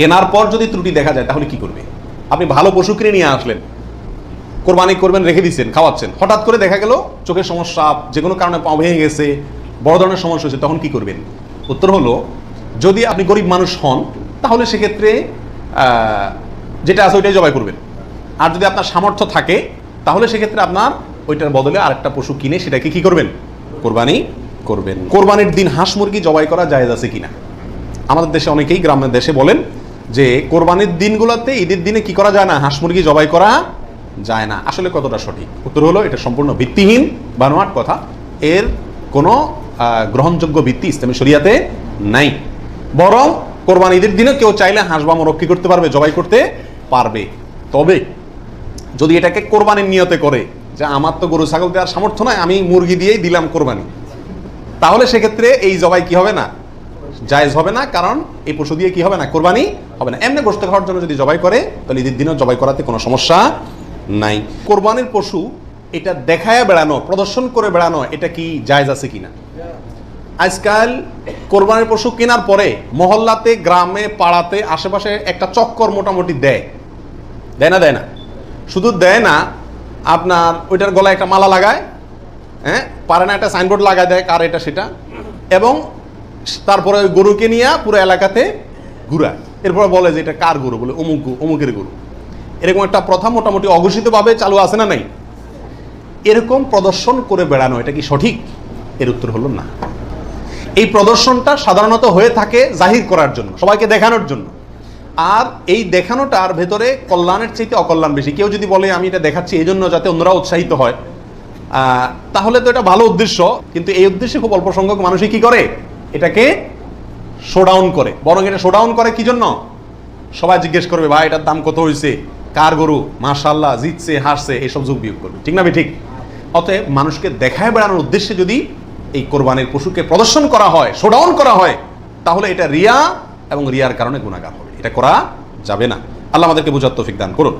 কেনার পর যদি ত্রুটি দেখা যায়, তাহলে কি করবে? আপনি ভালো পশু কিনে নিয়ে আসলেন, কোরবানি করবেন, রেখে দিচ্ছেন খাওয়াচ্ছেন, হঠাৎ করে দেখা গেল চোখের সমস্যা, যে কোনো কারণে পা ভেঙে গেছে, বড় ধরনের সমস্যা হয়েছে, তখন কি করবেন? উত্তর হলো, যদি আপনি গরিব মানুষ হন, তাহলে সেক্ষেত্রে যেটা আছে ওইটাই জবাই করবেন। আর যদি আপনার সামর্থ্য থাকে, তাহলে সেক্ষেত্রে আপনার ওইটার বদলে আরেকটা পশু কিনে সেটাকে কি করবেন? কোরবানি করবেন। কোরবানির দিন হাঁস মুরগি জবাই করা জায়েজ আছে কিনা? আমাদের দেশে অনেকেই গ্রামের দেশে বলেন যে কোরবানির দিনগুলোতে ঈদের দিনে কি করা যায় না? হাঁস মুরগি জবাই করা যায় না। আসলে কতটা সঠিক? উত্তর হলো, এটা সম্পূর্ণ ভিত্তিহীন, বানোয়াট কথা। এর কোনো গ্রহণযোগ্য ভিত্তি ইসলামী শরিয়াতে নাই। বরং কোরবানি ঈদের দিনে কেউ চাইলে হাঁস বা মোরগ করতে পারবে, জবাই করতে পারবে। তবে যদি এটাকে কোরবানির নিয়তে করে, যে আমার তো গরু, ছাগল দেওয়ার সামর্থ্য নয় আমি মুরগি দিয়েই দিলাম কোরবানি, তাহলে সেক্ষেত্রে এই জবাই কি হবে না? জায়জ হবে না, কারণ এই পশু দিয়ে কি হবে না? কোরবানি হবে না। এমনি গোস্ত খাওয়ার জন্য যদি জবাই করে, তাহলে ঈদের দিনও জবাই করাতে কোনো সমস্যা নাই। কোরবানির পশু এটা দেখায় বেড়ানো, প্রদর্শন করে বেড়ানো, এটা কি জায়জ আছে কিনা? আজকাল কোরবানির পশু কেনার পরে মহল্লাতে, গ্রামে, পাড়াতে, আশেপাশে একটা চক্কর মোটামুটি দেয়। দেয় না দেয় না। শুধু দেয় না, আপনার ওইটার গলায় একটা মালা লাগায় হ্যাঁ? পারে না একটা সাইনবোর্ড লাগায় দেয় কার এটা, সেটা। এবং তারপরে গরুকে নিয়ে পুরো এলাকাতে ঘুরায়। এরপরে বলে যে এটা কার গরু? বলে অমুক অমুকের গরু। এরকম একটা প্রথা মোটামুটি অঘোষিতভাবে চালু আছে না নাই? এরকম প্রদর্শন করে বেড়ানো, এটা কি সঠিক? এর উত্তর হলো না। এই প্রদর্শনটা সাধারণত হয়ে থাকে জাহির করার জন্য, সবাইকে দেখানোর জন্য। আর এই দেখানোটার ভেতরে কল্যাণের চাইতে অকল্যাণ বেশি। কেউ যদি বলে, আমি এটা দেখাচ্ছি এই জন্য যাতে অন্যরা উৎসাহিত হয় তাহলে তো এটা ভালো উদ্দেশ্য। কিন্তু এই উদ্দেশ্যে খুব অল্প সংখ্যক মানুষই কি করে? এটাকে শোডাউন করে। বরং এটা শোডাউন করে কি জন্য? সবাই জিজ্ঞেস করবে, ভাই, এটার দাম কত হয়েছে কার গরু? মাশাল্লাহ জিতছে হাসছে এইসব যুগ বিয়োগ করবে। ঠিক না ভাই, ঠিক? অতএব মানুষকে দেখায় বেড়ানোর উদ্দেশ্যে যদি এই কোরবানির পশুকে প্রদর্শন করা হয় শোডাউন করা হয়, তাহলে এটা রিয়া এবং রিয়ার কারণে গুণাগার হবে। এটা করা যাবে না। আল্লাহ আমাদেরকে বুঝার তৌফিক দান করুন।